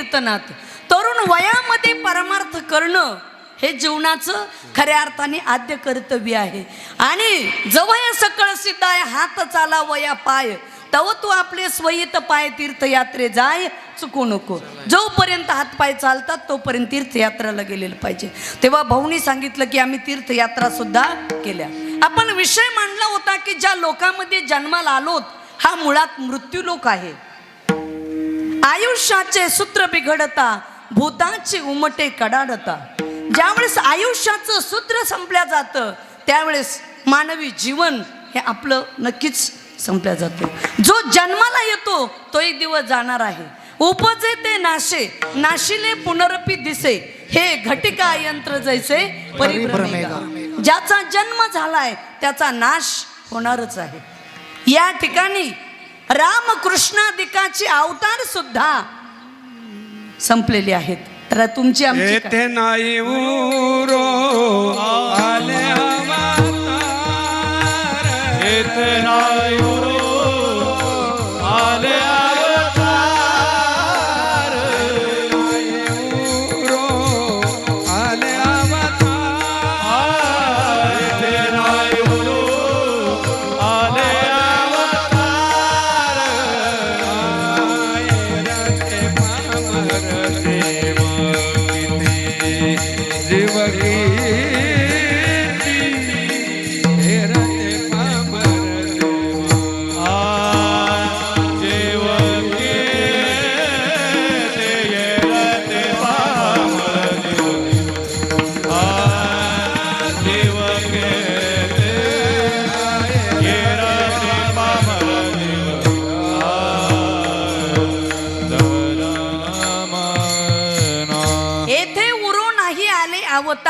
कीर्तनात. तरुण वयामध्ये परमार्थ करणं हे जीवनाचं खऱ्या अर्थाने आद्य कर्तव्य आहे. आणि जवळ सकळ सिद्ध आहे हात चाला वया पाय. तव तू आपले स्वयित पाय तीर्थयात्रे जाय चुकू नको. जोपर्यंत हातपाय चालतात तोपर्यंत तीर्थयात्रेला गेलेलं पाहिजे. तेव्हा भाऊनी सांगितलं की आम्ही तीर्थयात्रा सुद्धा केल्या. आपण विषय मांडला होता की ज्या लोकांमध्ये जन्माला आलोत हा मुळात मृत्यू लोक आहे. आयुष्याचे सूत्र बिघडता भूतांची उमटे कडाडता. ज्यावेळेस आयुष्याचं सूत्र संपल्या जातं त्यावेळेस मानवी जीवन हे आपलं नक्कीच संपल्या जातं. जो जन्माला येतो तो एक दिवस जाणार आहे. उपजे ते नाशे नाशिले पुनरपी दिसे. हे घटिका यंत्र जैसे परिभ्रमेगा. ज्याचा जन्म झालाय त्याचा नाश होणारच आहे. या ठिकाणी रामकृष्णादिकाचे अवतार सुद्धा संपलेले आहेत तर तुमची आमची काय? येथे नाही उरो आले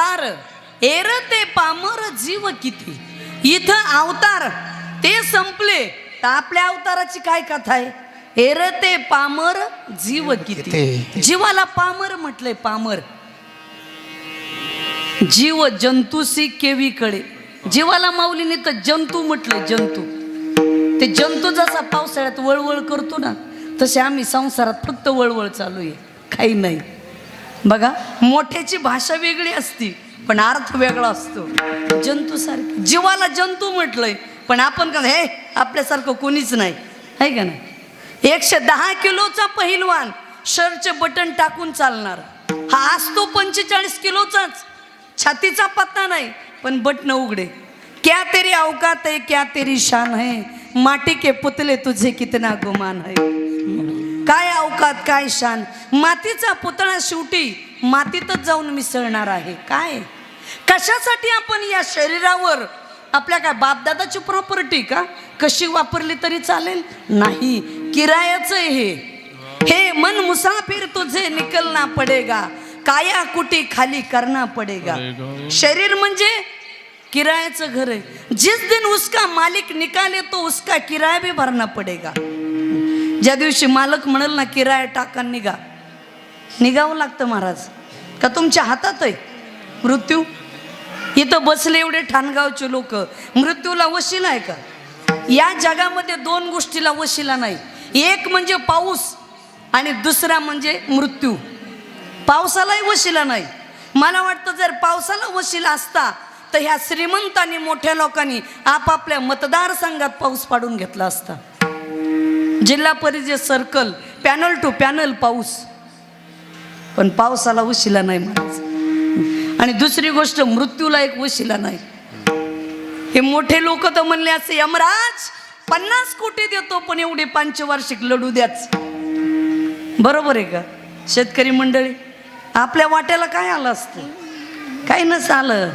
अवतार एर ते पामर जीव किती? इथं अवतार ते संपले. तर आपल्या अवताराची काय कथा आहे? एर ते पामर जीव किती? जीवाला पामर म्हटलंय पामर. जीव जंतूसी केवी कळे जीवाला माऊलीने तर जंतू म्हटलंय जंतू. ते जंतू जसा पावसाळ्यात वळवळ करतो ना तसे आम्ही संसारात फक्त वळवळ चालू आहे. काही नाही. बघा मोठ्याची भाषा वेगळी असती पण अर्थ वेगळा असतो. जंतूसारखी जीवाला जंतू म्हटलंय पण आपण का हे आपल्यासारखं कोणीच नाही. आहे का नाही? एकशे दहा किलोचा पहिलवान शर्टचे बटन टाकून चालणार. हा असतो पंचेचाळीस किलोचाच. छातीचा पत्ता नाही पण बटन उघडे. क्या तेरी अवकात है क्या तेरी शान है? माटी के पुतले तुझे कितना गुमान है? काय अवकात काय शान? मातीचा पुतळा शेवटी मातीतच जाऊन मिसळणार आहे. काय? कशासाठी आपण या शरीरावर आपल्या काय बापदादाची प्रॉपर्टी का? कशी वापरली तरी चालेल? नाही. किरायाचं हे. हे मन मुसाफिर तुझे निकलना पडेगा. काया कुटी खाली करना पडेगा. शरीर म्हणजे किरायाचं घर आहे. जिस दिन उसका मालिक निकाले तो उसका किराया भी भरना पडेगा. ज्या दिवशी मालक म्हणेल ना किराया टाका निघा. निघावं लागतं महाराज. का तुमच्या हातात आहे मृत्यू? इथं बसले एवढे ठाणगावचे लोक. मृत्यूला वशिला आहे का? या जगामध्ये दोन गोष्टीला वशिला नाही. एक म्हणजे पाऊस आणि दुसरा म्हणजे मृत्यू. पावसालाही वशिला नाही. मला वाटतं जर पावसाला वशिला असता तर ह्या श्रीमंतांनी मोठ्या लोकांनी आपापल्या मतदारसंघात पाऊस पाडून घेतला असता. जिल्हा परिषद सर्कल पॅनल टू पॅनल पाऊस. पण पावसाला वशिला नाही महाराज आणि दुसरी गोष्ट मृत्यूला एक वशिला नाही. हे मोठे लोक तर म्हणले असे यमराज पन्नास कोटी देतो पण एवढे पंचवार्षिक लढू द्याच. बरोबर आहे का? शेतकरी मंडळी आपल्या वाट्याला काय आलं असतं? काही नसं आलं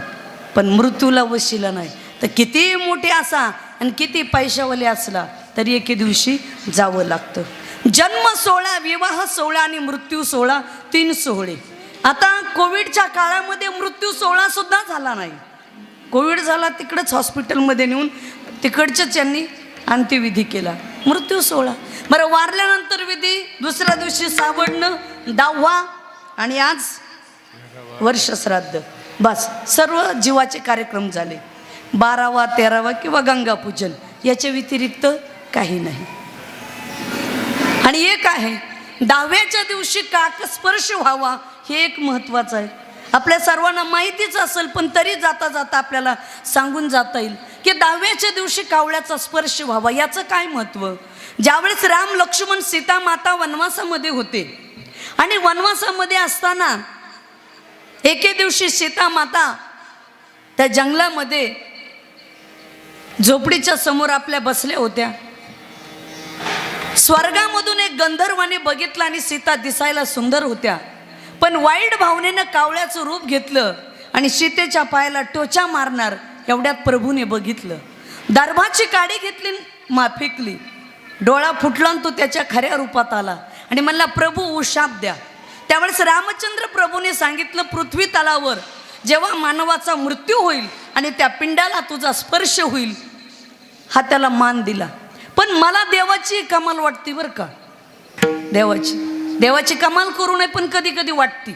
पण मृत्यूला वशिला नाही. तर किती मोठे असा आणि किती पैशावाले असला तरी एके दिवशी जावं लागतं. जन्म सोहळा विवाह सोहळा आणि मृत्यू सोहळा तीन सोहळे. आता कोविडच्या काळामध्ये मृत्यू सोहळा सुद्धा झाला नाही. कोविड झाला तिकडंच हॉस्पिटलमध्ये नेऊन तिकडचंच यांनी अंत्यविधी केला. मृत्यू सोहळा. बरं वारल्यानंतर विधी दुसऱ्या दिवशी सावडणं दहावा आणि आज वर्षश्राद्ध. बस सर्व जीवाचे कार्यक्रम झाले. बारावा तेरावा किंवा गंगापूजन याच्या व्यतिरिक्त काही नाही. आणि एक आहे दहाव्याच्या दिवशी काक स्पर्श व्हावा हे एक महत्त्वाचं आहे. आपल्या सर्वांना माहितीच असेल पण तरी जाता जाता आपल्याला सांगून जाता येईल की दहाव्याच्या दिवशी कावळ्याचा स्पर्श व्हावा याचं काय महत्त्व? ज्यावेळेस राम लक्ष्मण सीता माता वनवासामध्ये होते आणि वनवासामध्ये असताना एके दिवशी सीता माता त्या जंगलामध्ये झोपडीच्या समोर आपल्या बसल्या होत्या. स्वर्गामधून एक गंधर्वाने बघितलं आणि सीता दिसायला सुंदर होत्या. पण वाईट भावनेनं कावळ्याचं रूप घेतलं आणि सीतेच्या पायाला टोचा मारणार एवढ्यात प्रभूने बघितलं. दर्भाची काडी घेतली मा फेकली. डोळा फुटला आणि तो त्याच्या खऱ्या रूपात आला. आणि म्हणला प्रभू उशाप द्या. त्यावेळेस रामचंद्र प्रभूने सांगितलं पृथ्वी तलावर जेव्हा मानवाचा मृत्यू होईल आणि त्या पिंडाला तुझा स्पर्श होईल. हा त्याला मान दिला. पण मला देवाची कमाल वाटते बरं का. देवाची. देवाची कमाल करू नये पण कधी कधी वाटते.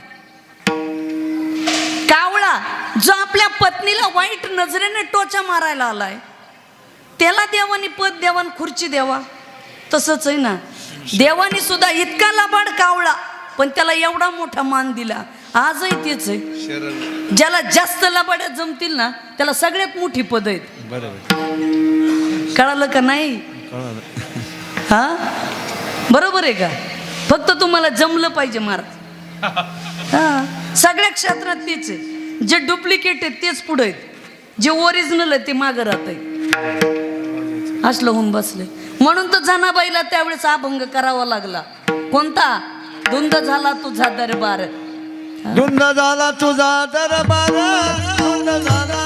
कावळा जो आपल्या पत्नीला वाईट नजरेने टोचा मारायला आलाय त्याला देवानी पद देवान खुर्ची द्यावा तसंच आहे ना. देवानी सुद्धा इतका लबाड कावळा पण त्याला एवढा मोठा मान दिला. आजही तेच आहे. ज्याला जास्त लबाड्या जमतील ना त्याला सगळ्यात मोठी पद आहेत. कळालं का नाही? हा? बरोबर आहे का? फक्त तुम्हाला जमलं पाहिजे महाराज हा? सगळ्या क्षेत्रात तेच आहे. जे डुप्लिकेट आहेत तेच पुढे आहेत. जे ओरिजिनल आहे ते मागं राहत आहे असलं होऊन बसले. म्हणून तर जनाबाईला त्यावेळेस अभंग करावा लागला. कोणता? धुंद झाला तुझा दरबार. धुंद झाला तुझा दरबार. धुंद झाला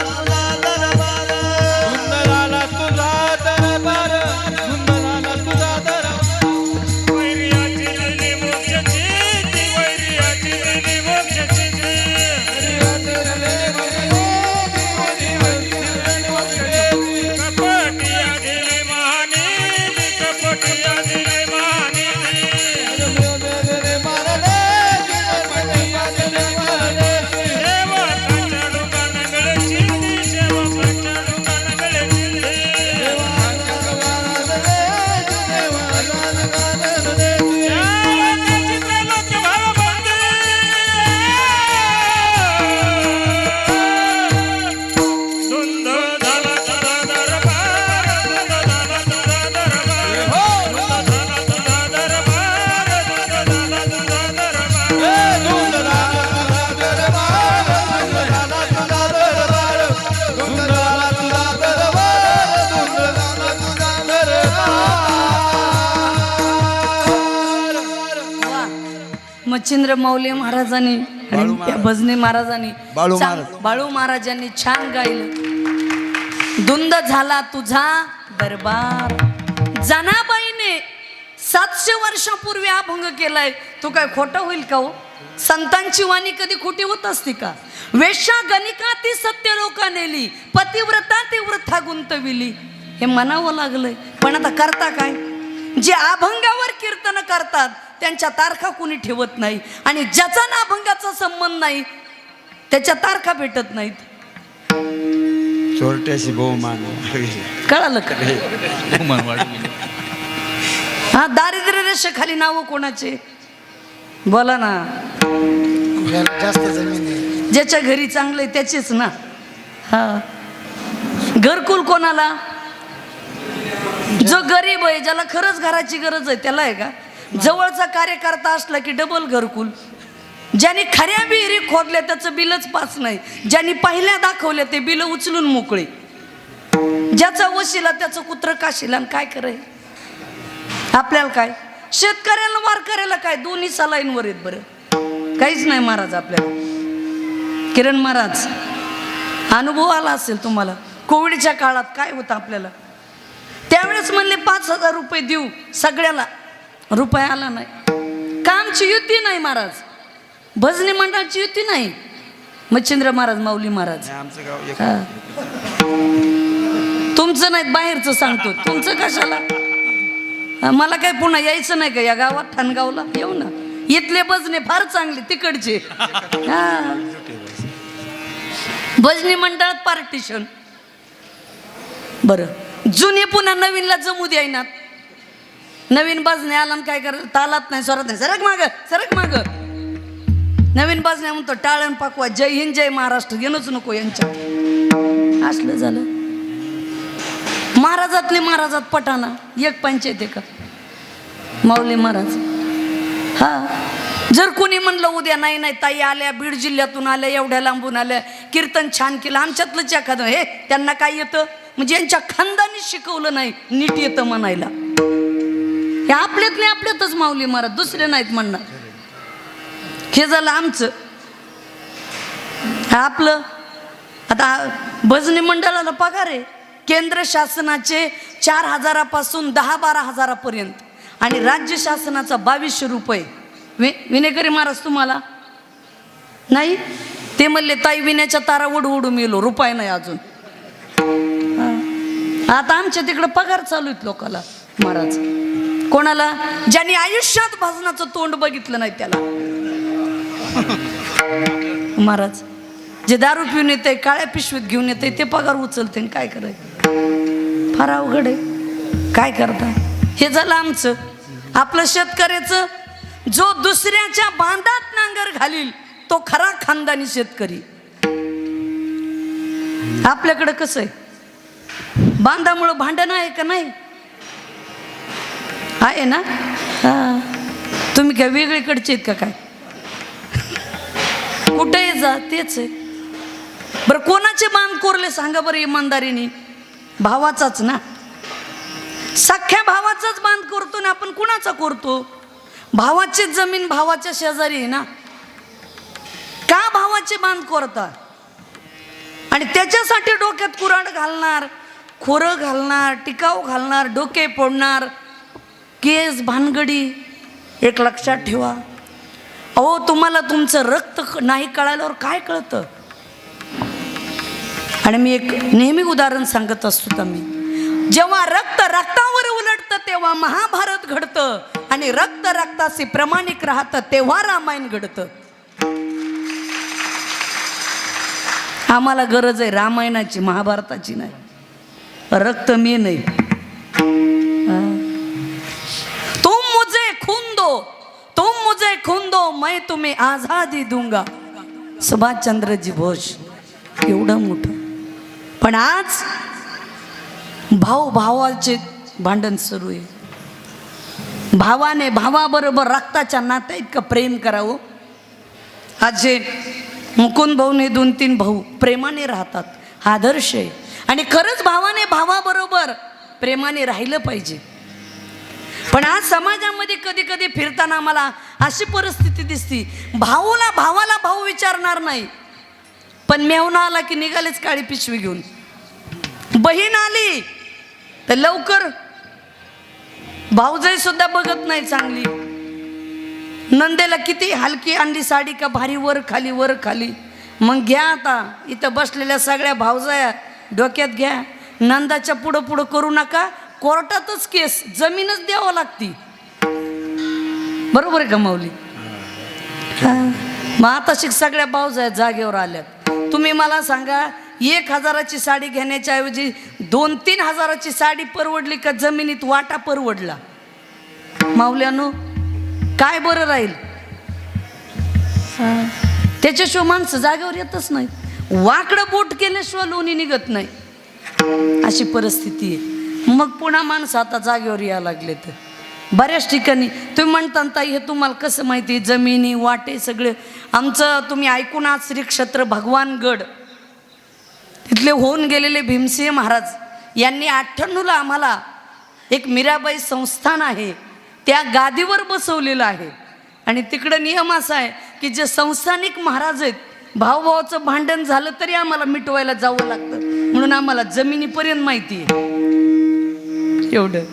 मच्छिंद्र माऊली महाराजांनी आणि त्या भजनी महाराजांनी बाळू चांग- महाराज. बाळू महाराजांनी छान गायलं. धुंद झाला तुझा दरबार. जनाबाईने सातशे वर्षापूर्वी अभंग केलाय. तो काय खोटं होईल का हो? संतांची वाणी कधी खोटी होत असते का? वेश्या गणिका ती सत्य लोका नेली. पतिव्रता ती वृथा गुंतविली. हे म्हणावं लागलंय. पण आता करता काय? जे अभंगावर कीर्तन करतात त्यांच्या तारखा कुणी ठेवत नाही. आणि ज्याचा ना अभंगाचा संबंध नाही त्याच्या तारखा भेटत नाहीत. चोरट्याशी बहुमान कळालं का? हा. दारिद्र्य रेषेखाली नावं कोणाचे? बोला ना. जास्त जमीन ज्याच्या घरी चांगले त्याचेच ना. हा. घरकुल कोणाला? जो गरीब आहे ज्याला खरंच घराची गरज आहे त्याला आहे का? जवळचा कार्यकर्ता असला की डबल घरकुल. ज्याने खऱ्या विहिरी खोदल्या त्याचं बिलच पास नाही. ज्यांनी पहिल्या दाखवल्या ते बिल उचलून मोकळे. ज्याचा वशिला त्याचं कुत्र काशीला आणि काय करे आपल्याला काय? शेतकऱ्याला वारकऱ्याला काय? दोन्ही सलाईनवर आहेत बरं. काहीच नाही महाराज आपल्याला. किरण महाराज अनुभव आला असेल तुम्हाला. कोविडच्या काळात काय होतं आपल्याला? त्यावेळेस म्हणले पाच हजार रुपये देऊ सगळ्याला. रुपये आला नाही. कामची युती नाही महाराज. भजनी मंडळाची युती नाही. मच्छिंद्र महाराज माऊली महाराज. तुमचं नाही बाहेरचं सांगतो. तुमचं कशाला? मला काय पुन्हा यायचं नाही का या गावात ठाणगावला? येऊ ना. इथले बजने फार चांगले तिकडचे. भजनी मंडळात पार्टिशन बरं. जुने पुन्हा नवीनला जमू द्यायनात नवीन बाजण्या आला आणि काय कर तालात नाही स्वरात नाही. सरक माग सरक माग. नवीन बाजण्या म्हणतो टाळण पाकवा जय हिंद जय महाराष्ट्र. घेणंच नको यांच्या. असलं झालं. महाराजातले महाराजात पटाना. एक पंचायत आहे का? माऊली महाराज. हा. जर कोणी म्हणलं उद्या नाही नाही ताई आल्या बीड जिल्ह्यातून आल्या एवढ्या लांबून आल्या कीर्तन छान केलं आमच्यातलंच एखादं. हे त्यांना काय येतं? म्हणजे यांच्या खानदानी शिकवलं नाही नीट येतं म्हणायला. हे आपल्यात नाही आपल्यातच माऊली महाराज दुसरे नाहीत म्हणणार. हे झालं आमचं. हा आपलं आता भजनी मंडळाला पगार आहे. केंद्र शासनाचे चार हजारापासून दहा बारा हजारापर्यंत आणि राज्य शासनाचा बावीसशे रुपये. वि विनेकरी महाराज तुम्हाला? नाही? ते म्हणले ताई विण्याच्या तारा उडू उडू मिलो. रुपये नाही अजून. आता आमच्या तिकडं पगार चालू आहेत लोकाला महाराज. कोणाला? ज्यांनी आयुष्यात भजनाचं तोंड बघितलं नाही त्याला. महाराज जे दारू पिऊन येते काळ्या पिशवीत घेऊन येते ते पगार उचलते आणि काय करायचं? फार अवघड आहे. काय करता? हे झालं आमचं. आपलं शेतकऱ्याचं. जो दुसऱ्याच्या बांधात नांगर घालील तो खरा खानदानी शेतकरी. आपल्याकडं कसं आहे? बांधामुळं भांडण आहे का नाही? आहे ना? तुम्ही काय वेगळीकडचे आहेत का काय? कुठेही जा तेच आहे. बरं कोणाचे बांध कोरले सांगा बरं इमानदारीने? भावाचाच ना? सख्या भावाचाच बांध करतो ना आपण कुणाचा करतो? भावाचीच जमीन भावाच्या शेजारी आहे ना? का भावाचे बांध कोरता? आणि त्याच्यासाठी डोक्यात कुराड घालणार? खोरं घालणार टिकाव घालणार डोके फोडणार केस भानगडी एक लक्षात ठेवा. अहो तुम्हाला तुमचं रक्त नाही कळाल्यावर काय कळतं? आणि मी एक नेहमी उदाहरण सांगत असतो तर मी जेव्हा रक्त रक्तावर उलटतं तेव्हा महाभारत घडतं. आणि रक्त रक्ताशी प्रमाणिक राहतं तेव्हा रामायण घडतं. आम्हाला गरज आहे रामायणाची महाभारताची नाही. रक्त मी नाही. तुम मुझे खून दो तुम मुझे खून दो मैं तुम्हें आझादी दूंगा. सुभाष चंद्रजी बोस एवढं मोठं. पण आज भाऊ भावाचे भांडण सुरू आहे. भावाने भावाबरोबर रक्ताच्या नात्या इतकं प्रेम करावं. आज जे मुकुंद भाऊ ने दोन तीन भाऊ प्रेमाने राहतात आदर्श आहे. आणि खरंच भावाने भावाबरोबर प्रेमाने राहिलं पाहिजे. पण आज समाजामध्ये कधी कधी फिरताना आम्हाला अशी परिस्थिती दिसती भाऊला भावाला भाऊ विचारणार नाही. पण मेहून आला की निघालेच काळी पिशवी घेऊन. बहीण आली तर लवकर भाऊजाई सुद्धा बघत नाही चांगली. नंदेला किती हलकी आणली साडी का भारी वर खाली वर खाली. मग घ्या आता इथं बसलेल्या सगळ्या भावजाया डोक्यात घ्या. नंदाच्या पुढं पुढं करू नका. कोर्टातच केस जमीनच द्यावं लागती. बरोबर आहे का माऊली? हा. मग आता शिक सगळ्या भावजाया जागेवर आल्यात. तुम्ही मला सांगा एक हजाराची साडी घेण्याच्या ऐवजी दोन तीन हजाराची साडी परवडली का जमिनीत वाटा परवडला? माऊल्यानो काय बरं राहील. त्याच्याशिवाय माणसं जागेवर येतच नाही वाकडं बोट केल्याशिवाय लोणी निघत नाही. अशी परिस्थिती आहे. मग पुन्हा माणसं आता जागेवर यायला लागले तर बऱ्याच ठिकाणी तुम्ही म्हणता ना ताई हे तुम्हाला कसं माहिती? जमिनी वाटे सगळे. आमचं तुम्ही ऐकून आज श्री क्षेत्र भगवानगड. तिथले होऊन गेलेले भीमसिंह महाराज यांनी अठ्ठ्याण्णवला आम्हाला एक मीराबाई संस्थान आहे. त्या गादीवर बसवलेलं आहे. आणि तिकडं नियम असा आहे की जे संस्थानिक महाराज आहेत भाऊभावाचं भांडण झालं तरी आम्हाला मिटवायला जावं लागतं. म्हणून आम्हाला जमिनीपर्यंत माहिती आहे. एवढं.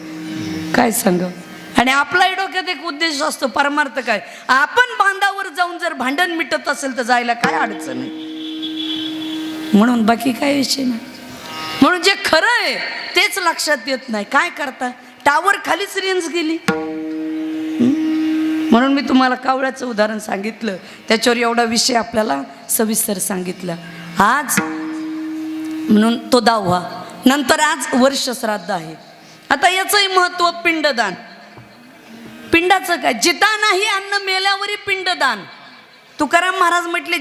काय सांग? आणि आपलाही डोक्यात एक उद्देश असतो परमार्थ काय? आपण बांधावर जाऊन जर भांडण मिटत असेल तर जायला काय अडचण आहे? म्हणून बाकी काय विषय नाही. म्हणून जे खरं आहे तेच लक्षात येत नाही. काय करता? टावर खालीच रेंज गेली. म्हणून मी तुम्हाला कावळ्याचं उदाहरण सांगितलं. त्याच्यावर एवढा विषय आपल्याला सविस्तर सांगितला. आज म्हणून तो दहावा नंतर आज वर्ष श्राद्ध आहे. आता याचंही महत्त्व पिंडदान. पिंडाचं काय? जिता नाही अन्न मेल्यावरी पिंडदान. तुकाराम महाराज म्हटले